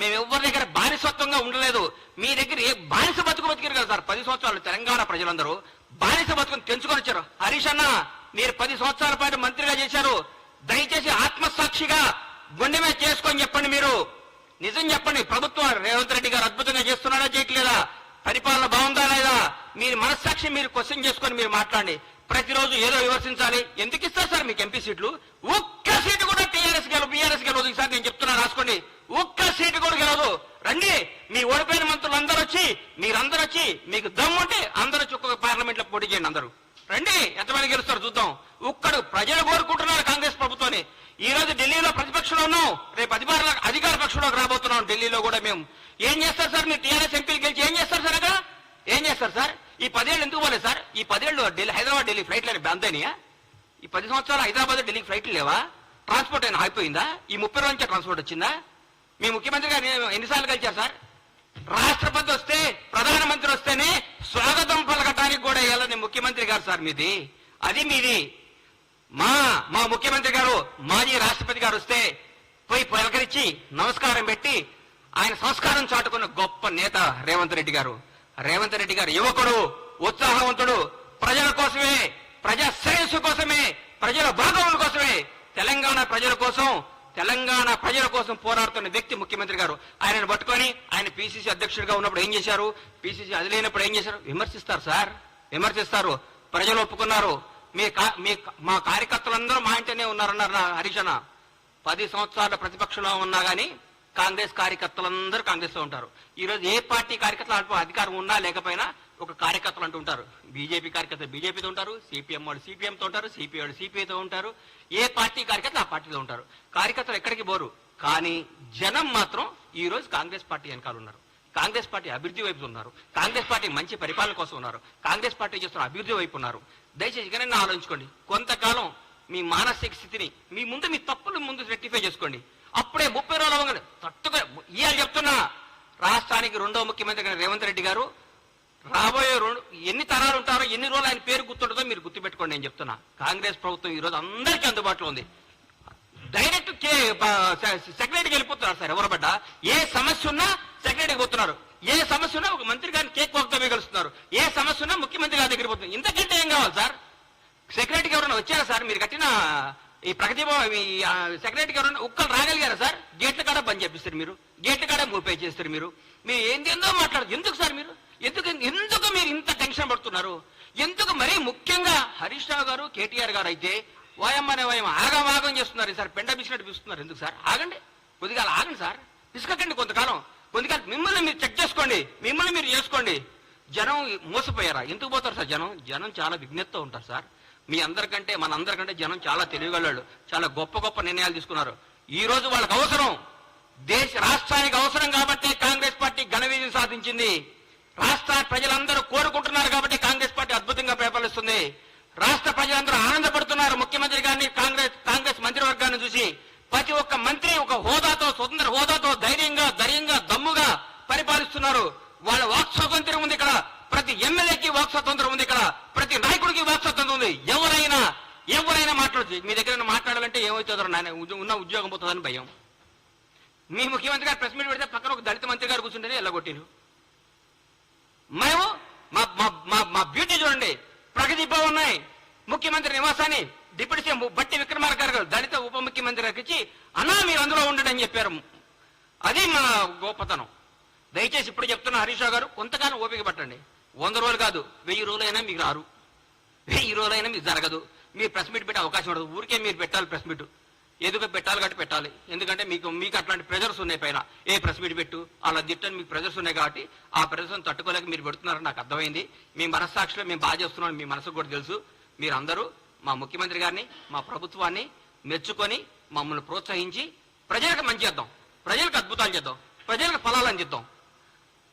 మేము ఎవరి దగ్గర బానిసత్వంగా ఉండలేదు. మీ దగ్గర ఏ బానిస బతుకు బతికారు కదా సార్? పది సంవత్సరాలు తెలంగాణ ప్రజలందరూ బానిస బతుకుని తెంచుకొని వచ్చారు. హరీష్ అన్న మీరు పది సంవత్సరాల పాటు మంత్రిగా చేశారు. దయచేసి ఆత్మసాక్షిగా గుండె మీద చేసుకొని చెప్పండి మీరు. నిజం చెప్పండి. ప్రభుత్వం రేవంత్ రెడ్డి గారు అద్భుతంగా చేస్తున్నాడా చేయట్లేదా? పరిపాలన బాగుందా లేదా? మీరు మనస్సాక్షి మీరు క్వశ్చన్ చేసుకొని మీరు మాట్లాడండి. ప్రతిరోజు ఏదో విమర్శించాలి. ఎందుకు ఇస్తారు సార్ మీకు ఎంపీ సీట్లు? ఒక్క సీటు కూడా టీఆర్ఎస్ గారు బీఆర్ఎస్ గెలవదు ఈసారి నేను చెప్తున్నా రాసుకోండి ఒక్క సీటు కూడా గెలవదు రండి మీ ఓడిపోయిన మంత్రులు అందరూ వచ్చి మీరందరూ వచ్చి మీకు దమ్ముంటే అందరూ వచ్చి ఒక్కొక్క పార్లమెంట్లో పోటీ చేయండి అందరూ. రండి ఎంతమంది గెలుస్తారు చూద్దాం. ఒక్కడు ప్రజలు కోరుకుంటున్నారు కాంగ్రెస్ ప్రభుత్వాన్ని. ఈ రోజు ఢిల్లీలో ప్రతిపక్షంలో ఉన్నాం రేపు అధికార అధికార పక్షంలోకి రాబోతున్నాం ఢిల్లీలో కూడా మేము. ఏం చేస్తారు సార్? మీరు టీఆర్ఎస్ ఎంపీలు గెలిచి ఏం చేస్తారు సార్ అక్కడ? ఏం చేస్తారు సార్? ఈ పదేళ్ళు ఎందుకు పోలేదు సార్? ఈ పదేళ్ళు ఢిల్లీ హైదరాబాద్ ఢిల్లీ ఫ్లైట్లు బంద్ అయినాయా? ఈ పది సంవత్సరాలు హైదరాబాద్ ఢిల్లీ ఫ్లైట్లు లేవా? ట్రాన్స్పోర్ట్ అయినా ఆగిపోయిందా? ఈ ముప్పై రోజు నుంచే ట్రాన్స్పోర్ట్ వచ్చిందా? మీ ముఖ్యమంత్రి గారు ఎన్నిసార్లు కలిచారు సార్? రాష్ట్రపతి వస్తే ప్రధానమంత్రి వస్తేనే స్వాగతం పలకటానికి కూడా వెళ్ళని ముఖ్యమంత్రి గారు సార్ మీది. అది మీది. మా మా ముఖ్యమంత్రి గారు మాజీ రాష్ట్రపతి గారు వస్తే పోయి పలకరించి నమస్కారం పెట్టి ఆయన సంస్కారం చాటుకున్న గొప్ప నేత రేవంత్ రెడ్డి గారు. రేవంత్ రెడ్డి గారు యువకుడు ఉత్సాహవంతుడు ప్రజల కోసమే ప్రజా శ్రేయస్సు కోసమే ప్రజల భాగముల కోసమే తెలంగాణ ప్రజల కోసం తెలంగాణ ప్రజల కోసం పోరాడుతున్న వ్యక్తి ముఖ్యమంత్రి గారు. ఆయనను పట్టుకొని ఆయన పిసిసి అధ్యక్షుడిగా ఉన్నప్పుడు ఏం చేశారు? పిసిసి అది లేనప్పుడు ఏం చేశారు? విమర్శిస్తారు సార్. విమర్శిస్తారు. ప్రజలు ఒప్పుకున్నారు. మీ కా- మీ మా కార్యకర్తలందరూ మా ఇంటనే ఉన్నారన్నారు నా హరీషణ పది సంవత్సరాల ప్రతిపక్షంలో ఉన్నా కానీ కాంగ్రెస్ కార్యకర్తలందరూ కాంగ్రెస్లో ఉంటారు. ఈ రోజు ఏ పార్టీ కార్యకర్తలు అధికారం ఉన్నా లేకపోయినా ఒక కార్యకర్తలు అంటూ ఉంటారు. బీజేపీ కార్యకర్తలు బీజేపీతో ఉంటారు సిపిఎం వాళ్ళు సిపిఎంతో ఉంటారు సిపిఐ వాళ్ళు సిపిఐతో ఉంటారు. ఏ పార్టీ కార్యకర్తలు ఆ పార్టీలో ఉంటారు. కార్యకర్తలు ఎక్కడికి పోరు. కానీ జనం మాత్రం ఈ రోజు కాంగ్రెస్ పార్టీ వెనకాల ఉన్నారు. కాంగ్రెస్ పార్టీ అభివృద్ధి వైపు ఉన్నారు. కాంగ్రెస్ పార్టీ మంచి పరిపాలన కోసం ఉన్నారు. కాంగ్రెస్ పార్టీ చేస్తున్న అభివృద్ధి వైపు ఉన్నారు. దయచేసి ఇకనైనా ఆలోచించుకోండి. కొంతకాలం మీ మానసిక స్థితిని మీ ముందు మీ తప్పులు ముందు రెక్టిఫై చేసుకోండి. అప్పుడే ముప్పై రోజులు అవ్వగానే తట్టుగా ఇవాళ చెప్తున్నా. రాష్ట్రానికి రెండవ ముఖ్యమంత్రి రేవంత్ రెడ్డి గారు రాబోయే రెండు ఎన్ని తరాలు ఉంటారో ఎన్ని రోజులు ఆయన పేరు గుర్తుంటుందో మీరు గుర్తుపెట్టుకోండి నేను చెప్తున్నా. కాంగ్రెస్ ప్రభుత్వం ఈ రోజు అందరికీ అందుబాటులో ఉంది. డైరెక్ట్ సెక్రటరీకి వెళ్ళిపోతున్నారు సార్ ఎవరు ఏ సమస్య ఉన్నా సెక్రటరీకి పోతున్నారు. ఏ సమస్య ఉన్నా ఒక మంత్రి గారిని కేక్ వాక్తో కలుస్తున్నారు ఏ సమస్య ఉన్నా ముఖ్యమంత్రి గారి దగ్గర పోతుంది ఇంతకంటే ఏం కావాలి సార్? సెక్రటరీకి ఎవరైనా వచ్చారా సార్? మీరు కట్టిన ఈ ప్రగతి భవన్ సెక్రటరీకి ఎవరైనా ఒక్కరు రాగలిగారా సార్? గేట్ల కాడ బంద్ చేపిస్తారు మీరు. గేట్ల కాడ మూపే చేస్తారు మీరు. మీరు ఏందేందో మాట్లాడదు ఎందుకు సార్ మీరు? ఎందుకు ఎందుకు మీరు ఇంత టెన్షన్ పడుతున్నారు? ఎందుకు మరీ ముఖ్యంగా హరీష్ రావు గారు కేటీఆర్ గారు అయితే వాయమ్మనే వాయం ఆగమాగం చేస్తున్నారు. సార్ పెండ బిసినట్టు పిస్తున్నారు. ఎందుకు సార్? ఆగండి. కొద్దిగా ఆగండి సార్. పిసుకకండి కొంతకాలం ఎందుకంటే మిమ్మల్ని మీరు చెక్ చేసుకోండి. మిమ్మల్ని మీరు చేసుకోండి. జనం మోసపోయారా? ఎందుకు పోతారు సార్ జనం? జనం చాలా విజ్ఞతతో ఉంటారు సార్. మీ అందరికంటే మన అందరికంటే జనం చాలా తెలియగలవాళ్ళు చాలా గొప్ప గొప్ప నిర్ణయాలు తీసుకున్నారు. ఈ రోజు వాళ్ళకి అవసరం. దేశ రాష్ట్రానికి అవసరం కాబట్టి కాంగ్రెస్ పార్టీ ఘన విజయం సాధించింది. రాష్ట్ర ప్రజలందరూ కోరుకుంటున్నారు కాబట్టి కాంగ్రెస్ పార్టీ అద్భుతంగా పరిపాలిస్తుంది రాష్ట్ర ప్రజలందరూ ఆనందపడుతున్నారు. ముఖ్యమంత్రి గారిని కాంగ్రెస్ కాంగ్రెస్ మంత్రివర్గాన్ని చూసి ప్రతి ఒక్క మంత్రి ఒక హోదాతో స్వతంత్ర హోదాతో ధైర్యంగా ధైర్యంగా దమ్ముగా చేస్తున్నారు. వాళ్ళ వాక్ స్వాతంత్రం ఉంది ఇక్కడ. ప్రతి ఎమ్మెల్యేకి వాక్ స్వాతంత్రం ఉంది ఇక్కడ. ప్రతి నాయకుడికి వాక్ స్వాతంత్రం ఉంది. ఎవరైనా ఎవరైనా మాట్లాడచ్చు మీ దగ్గర మాట్లాడాలంటే ఏమవుతుందో నాయన ఉన్న ఉద్యోగం పోతుందని భయం. మీ ముఖ్యమంత్రి గారు ప్రెస్ మీట్ పెడితే పక్కన ఒక దళిత మంత్రి గారు కూర్చుంటేనే ఎల్లగొట్టిను మేము మా మా మా బ్యూటీ చూడండి. ప్రగతి ఉన్నాయి. ముఖ్యమంత్రి నివాసాన్ని డిప్యూటీ సీఎం బట్టి విక్రమార్క గారు దళిత ఉప ముఖ్యమంత్రి గారికి ఇచ్చి అన్నా మీరు అందులో ఉండండి అని చెప్పారు. అది మా గొప్పతనం. దయచేసి ఇప్పుడు చెప్తున్న హరీష్ గారు కొంతకాలం ఓపిక పట్టండి. వంద రోజులు కాదు వెయ్యి రోజులైనా మీకు రారు. వెయ్యి రోజులైనా మీకు జరగదు. మీరు ప్రెస్ మీట్ పెట్టే అవకాశం ఉండదు. ఊరికే మీరు పెట్టాలి ప్రెస్ మీట్. ఎందుకు పెట్టాలి కాబట్టి పెట్టాలి. ఎందుకంటే మీకు మీకు అట్లాంటి ప్రెజర్స్ ఉన్నాయి పైన. ఏ ప్రెస్ మీట్ పెట్టు అలా తిట్టని మీకు ప్రెజర్స్ ఉన్నాయి కాబట్టి ఆ ప్రెజర్స్ని తట్టుకోలేక మీరు పెడుతున్నారని నాకు అర్థమైంది. మీ మనస్సాక్షిలో మేము బాగా చేస్తున్నాం మీ మనసుకు కూడా తెలుసు. మీరందరూ మా ముఖ్యమంత్రి గారిని మా ప్రభుత్వాన్ని మెచ్చుకొని మమ్మల్ని ప్రోత్సహించి ప్రజలకు మంచి చేద్దాం. ప్రజలకు అద్భుతాలు చేద్దాం. ప్రజలకు ఫలాలు అందిద్దాం.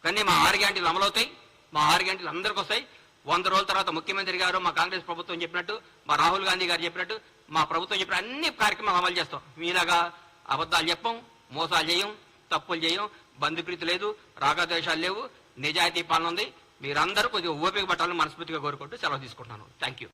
కానీ మా ఆరు గ్యాంటీలు అమలవుతాయి మా ఆరు గ్యాంటీలు అందరికి వస్తాయి. వంద రోజుల తర్వాత ముఖ్యమంత్రి గారు మా కాంగ్రెస్ ప్రభుత్వం చెప్పినట్టు మా రాహుల్ గాంధీ గారు చెప్పినట్టు మా ప్రభుత్వం చెప్పిన అన్ని కార్యక్రమాలు అమలు చేస్తాం. మీలాగా అబద్ధాలు చెప్పం మోసాలు చేయం తప్పులు చేయం బంధుప్రీతి లేదు రాగద్వేషాలు లేవు నిజాయితీ పాలన ఉంది. మీరందరూ కొద్దిగా ఓపిక పట్టాలని మనస్ఫూర్తిగా కోరుకుంటూ సెలవు తీసుకుంటున్నాను. Thank you